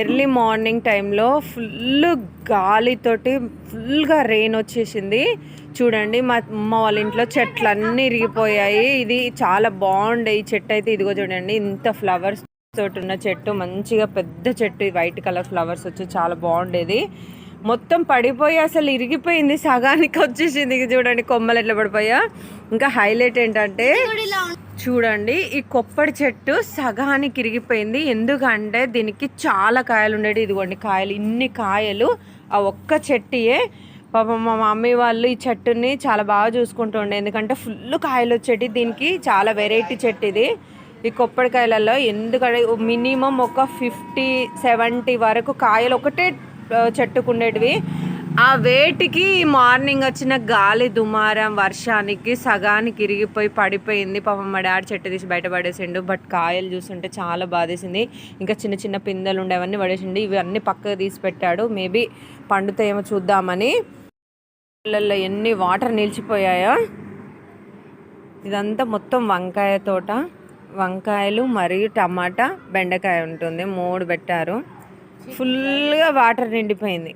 Early morning టైంలో full గాలితోటి ఫుల్గా రెయిన్ వచ్చేసింది. చూడండి మా అమ్మ వాళ్ళ ఇంట్లో చెట్లు అన్నీ ఇరిగిపోయాయి. ఇది చాలా బాగుండే ఈ చెట్టు అయితే. ఇదిగో చూడండి ఇంత ఫ్లవర్స్ తోటి ఉన్న చెట్టు. మంచిగా పెద్ద చెట్టు. వైట్ కలర్ ఫ్లవర్స్ వచ్చి చాలా బాగుండేది. మొత్తం పడిపోయి అసలు ఇరిగిపోయింది. సగానికి వచ్చేసింది. చూడండి కొమ్మలు ఎట్లా పడిపోయా. ఇంకా హైలైట్ ఏంటంటే చూడండి ఈ కొప్పడి చెట్టు సగానికి ఇరిగిపోయింది. ఎందుకంటే దీనికి చాలా కాయలు ఉండేవి ఇదిగోండి కాయలు ఇన్ని కాయలు ఆ ఒక్క చెట్టుయే. పాపం మా మమ్మీ వాళ్ళు ఈ చెట్టుని చాలా బాగా చూసుకుంటుండే ఎందుకంటే ఫుల్ కాయలు వచ్చేటి దీనికి చాలా వెరైటీ చెట్టు ఇది. ఈ కొప్పడికాయలలో ఎందుకంటే మినిమం ఒక ఫిఫ్టీ సెవెంటీ వరకు కాయలు ఒకటే చెట్టుకు ఉండేటివి. ఆ వేటికి మార్నింగ్ వచ్చిన గాలి దుమారం వర్షానికి సగానికి ఇరిగిపోయి పడిపోయింది. పాపం మా డాడీ చెట్టు తీసి బయటపడేసిండు బట్ కాయలు చూస్తుంటే చాలా బాధేసింది. ఇంకా చిన్న చిన్న పిందెలు ఉండేవన్నీ పడేసిండు. ఇవి పక్కకు తీసి పెట్టాడు. మేబీ పండుతాయేమో చూద్దామని. పిల్లల్లో ఎన్ని వాటర్ నిలిచిపోయాయో. ఇదంతా మొత్తం వంకాయ తోట. వంకాయలు మరియు టమాటా బెండకాయ ఉంటుంది. మూడు పెట్టారు. ఫుల్గా వాటర్ నిండిపోయింది.